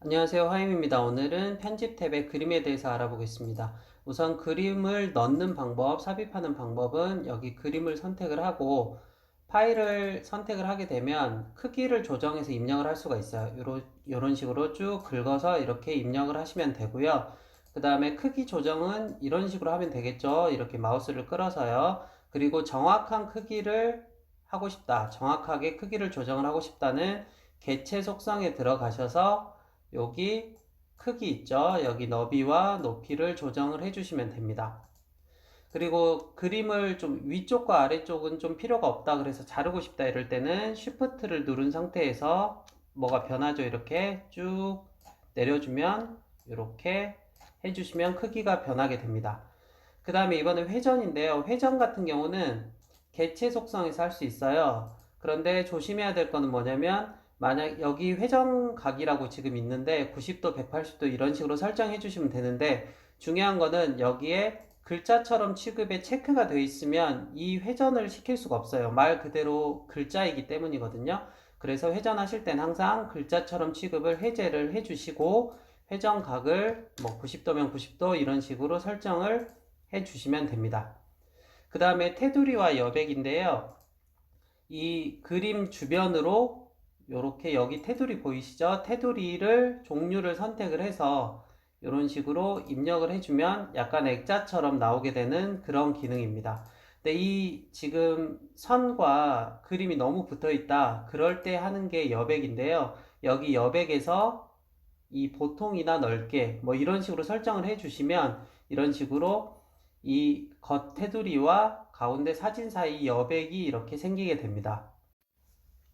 안녕하세요. 화임입니다. 오늘은 편집 탭의 그림에 대해서 알아보겠습니다. 우선 그림을 넣는 방법, 삽입하는 방법은 여기 그림을 선택을 하고 파일을 선택을 하게 되면 크기를 조정해서 입력을 할 수가 있어요. 요런, 요런 식으로 쭉 긁어서 이렇게 입력을 하시면 되고요. 그 다음에 크기 조정은 이런 식으로 하면 되겠죠. 이렇게 마우스를 끌어서요. 그리고 정확한 크기를 하고 싶다. 정확하게 크기를 조정을 하고 싶다는 개체 속성에 들어가셔서 여기 크기 있죠? 여기 너비와 높이를 조정을 해주시면 됩니다. 그리고 그림을 좀 위쪽과 아래쪽은 좀 필요가 없다 그래서 자르고 싶다 이럴 때는 Shift를 누른 상태에서 뭐가 변하죠? 이렇게 쭉 내려주면 이렇게 해주시면 크기가 변하게 됩니다. 그 다음에 이번에 회전인데요. 회전 같은 경우는 개체 속성에서 할 수 있어요. 그런데 조심해야 될 거는 뭐냐면 만약 여기 회전각이라고 지금 있는데 90도, 180도 이런 식으로 설정해 주시면 되는데 중요한 거는 여기에 글자처럼 취급에 체크가 되어 있으면 이 회전을 시킬 수가 없어요. 말 그대로 글자이기 때문이거든요. 그래서 회전하실 땐 항상 글자처럼 취급을 해제를 해주시고 회전각을 뭐 90도면 90도 이런 식으로 설정을 해주시면 됩니다. 그 다음에 테두리와 여백인데요. 이 그림 주변으로 이렇게 여기 테두리 보이시죠? 테두리를 종류를 선택을 해서 이런 식으로 입력을 해주면 약간 액자처럼 나오게 되는 그런 기능입니다. 근데 이 지금 선과 그림이 너무 붙어 있다. 그럴 때 하는 게 여백인데요. 여기 여백에서 이 보통이나 넓게 뭐 이런 식으로 설정을 해주시면 이런 식으로 이 겉 테두리와 가운데 사진 사이 여백이 이렇게 생기게 됩니다.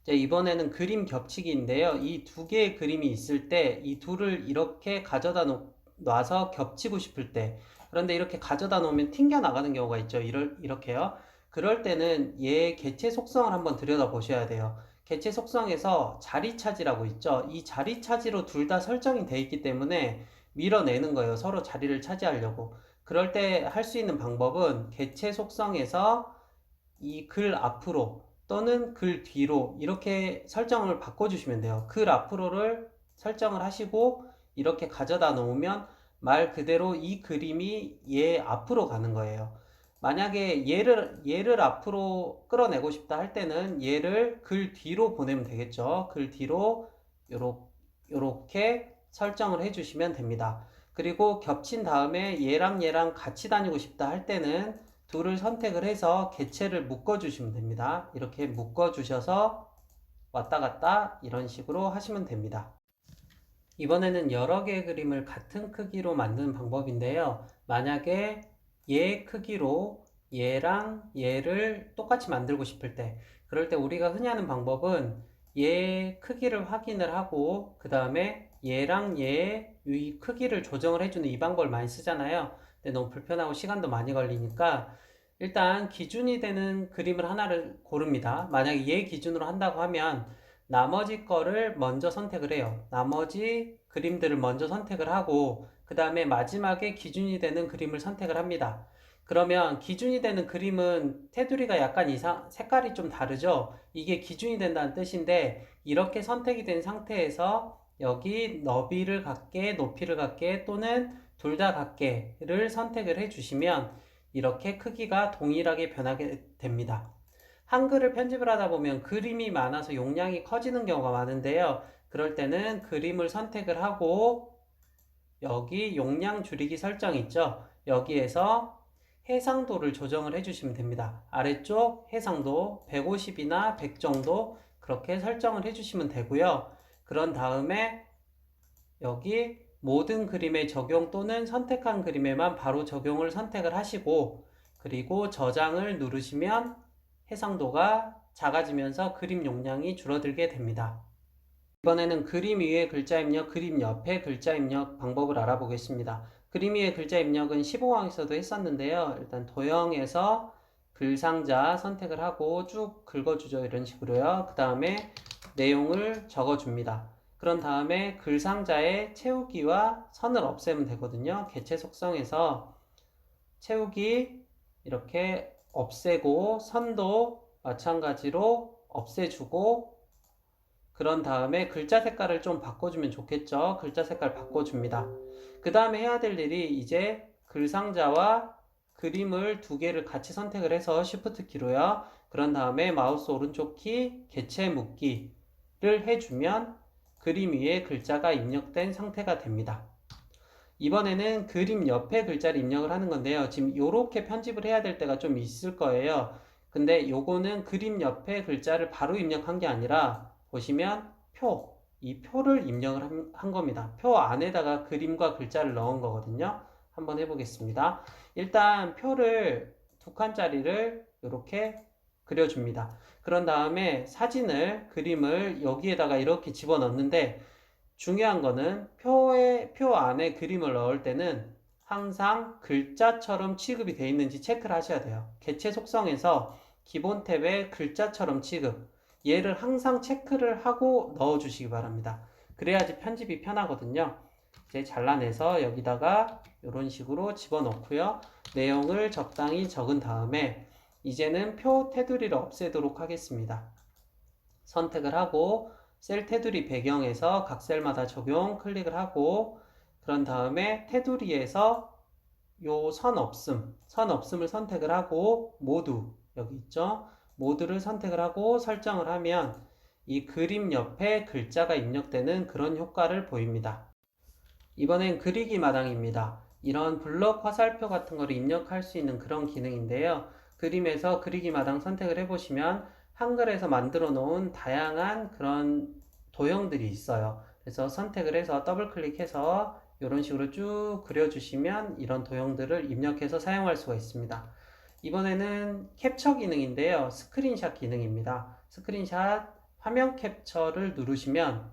자, 이번에는 그림 겹치기인데요. 이 두 개의 그림이 있을 때 이 둘을 이렇게 가져다 놓, 놔서 겹치고 싶을 때 그런데 이렇게 가져다 놓으면 튕겨 나가는 경우가 있죠. 이럴, 이렇게요. 그럴 때는 얘 개체 속성을 한번 들여다 보셔야 돼요. 개체 속성에서 자리 차지라고 있죠. 이 자리 차지로 둘 다 설정이 돼 있기 때문에 밀어내는 거예요. 서로 자리를 차지하려고. 그럴 때 할 수 있는 방법은 개체 속성에서 이 글 앞으로 또는 글 뒤로 이렇게 설정을 바꿔주시면 돼요. 글 앞으로를 설정을 하시고 이렇게 가져다 놓으면 말 그대로 이 그림이 얘 앞으로 가는 거예요. 만약에 얘를, 얘를 앞으로 끌어내고 싶다 할 때는 얘를 글 뒤로 보내면 되겠죠. 글 뒤로 요렇게 설정을 해주시면 됩니다. 그리고 겹친 다음에 얘랑 얘랑 같이 다니고 싶다 할 때는 둘을 선택을 해서 개체를 묶어 주시면 됩니다. 이렇게 묶어 주셔서 왔다 갔다 이런 식으로 하시면 됩니다. 이번에는 여러 개의 그림을 같은 크기로 만드는 방법인데요. 만약에 얘 크기로 얘랑 얘를 똑같이 만들고 싶을 때 그럴 때 우리가 흔히 하는 방법은 얘 크기를 확인을 하고 그 다음에 얘랑 얘의 이 크기를 조정을 해주는 이 방법을 많이 쓰잖아요. 근데 너무 불편하고 시간도 많이 걸리니까 일단 기준이 되는 그림을 하나를 고릅니다. 만약에 얘 기준으로 한다고 하면 나머지 거를 먼저 선택을 해요. 나머지 그림들을 먼저 선택을 하고 그 다음에 마지막에 기준이 되는 그림을 선택을 합니다. 그러면 기준이 되는 그림은 테두리가 약간 이상 색깔이 좀 다르죠. 이게 기준이 된다는 뜻인데 이렇게 선택이 된 상태에서 여기 너비를 갖게 높이를 갖게 또는 둘다 갖게를 선택을 해 주시면 이렇게 크기가 동일하게 변하게 됩니다. 한글을 편집을 하다 보면 그림이 많아서 용량이 커지는 경우가 많은데요. 그럴 때는 그림을 선택을 하고 여기 용량 줄이기 설정 있죠. 여기에서 해상도를 조정을 해주시면 됩니다. 아래쪽 해상도 150이나 100 정도 그렇게 설정을 해주시면 되고요. 그런 다음에 여기 모든 그림에 적용 또는 선택한 그림에만 바로 적용을 선택을 하시고 그리고 저장을 누르시면 해상도가 작아지면서 그림 용량이 줄어들게 됩니다. 이번에는 그림 위에 글자 입력, 그림 옆에 글자 입력 방법을 알아보겠습니다. 그림 위에 글자 입력은 15강에서도 했었는데요. 일단 도형에서 글상자 선택을 하고 쭉 긁어주죠. 이런 식으로요. 그 다음에 내용을 적어줍니다. 그런 다음에 글 상자에 채우기와 선을 없애면 되거든요. 개체 속성에서 채우기 이렇게 없애고 선도 마찬가지로 없애주고 그런 다음에 글자 색깔을 좀 바꿔주면 좋겠죠. 글자 색깔 바꿔줍니다. 그 다음에 해야 될 일이 이제 글 상자와 그림을 두 개를 같이 선택을 해서 Shift 키로요. 그런 다음에 마우스 오른쪽 키 개체 묶기를 해주면 그림 위에 글자가 입력된 상태가 됩니다. 이번에는 그림 옆에 글자를 입력을 하는 건데요. 지금 이렇게 편집을 해야 될 때가 좀 있을 거예요. 근데 요거는 그림 옆에 글자를 바로 입력한 게 아니라 보시면 표, 이 표를 입력을 한, 한 겁니다. 표 안에다가 그림과 글자를 넣은 거거든요. 한번 해보겠습니다. 일단 표를 두 칸짜리를 이렇게 그려줍니다. 그런 다음에 사진을, 그림을 여기에다가 이렇게 집어넣는데 중요한 거는 표에, 표 안에 그림을 넣을 때는 항상 글자처럼 취급이 되어 있는지 체크를 하셔야 돼요. 개체 속성에서 기본 탭에 글자처럼 취급. 얘를 항상 체크를 하고 넣어 주시기 바랍니다. 그래야지 편집이 편하거든요. 이제 잘라내서 여기다가 이런 식으로 집어넣고요. 내용을 적당히 적은 다음에 이제는 표 테두리를 없애도록 하겠습니다. 선택을 하고 셀 테두리 배경에서 각 셀마다 적용 클릭을 하고 그런 다음에 테두리에서 요 선 없음, 선 없음을 선택을 하고 모두 여기 있죠? 모두를 선택을 하고 설정을 하면 이 그림 옆에 글자가 입력되는 그런 효과를 보입니다. 이번엔 그리기 마당입니다. 이런 블럭 화살표 같은 거를 입력할 수 있는 그런 기능인데요. 그림에서 그리기 마당 선택을 해보시면 한글에서 만들어 놓은 다양한 그런 도형들이 있어요. 그래서 선택을 해서 더블 클릭해서 이런 식으로 쭉 그려주시면 이런 도형들을 입력해서 사용할 수가 있습니다. 이번에는 캡처 기능인데요. 스크린샷 기능입니다. 스크린샷 화면 캡처를 누르시면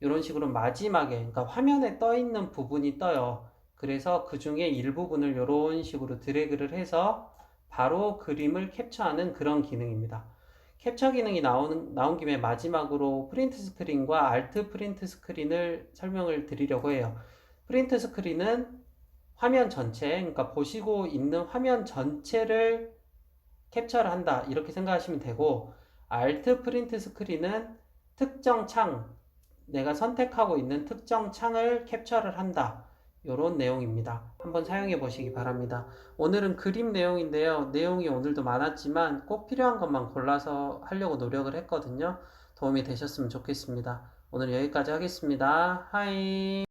이런 식으로 마지막에 그러니까 화면에 떠 있는 부분이 떠요. 그래서 그 중에 일부분을 이런 식으로 드래그를 해서 바로 그림을 캡처하는 그런 기능입니다. 캡처 기능이 나오는, 나온 김에 마지막으로 프린트 스크린과 알트 프린트 스크린을 설명을 드리려고 해요. 프린트 스크린은 화면 전체, 그러니까 보시고 있는 화면 전체를 캡처를 한다. 이렇게 생각하시면 되고, 알트 프린트 스크린은 특정 창, 내가 선택하고 있는 특정 창을 캡처를 한다. 이런 내용입니다. 한번 사용해 보시기 바랍니다. 오늘은 그림 내용인데요. 내용이 오늘도 많았지만 꼭 필요한 것만 골라서 하려고 노력을 했거든요. 도움이 되셨으면 좋겠습니다. 오늘 여기까지 하겠습니다. 하이.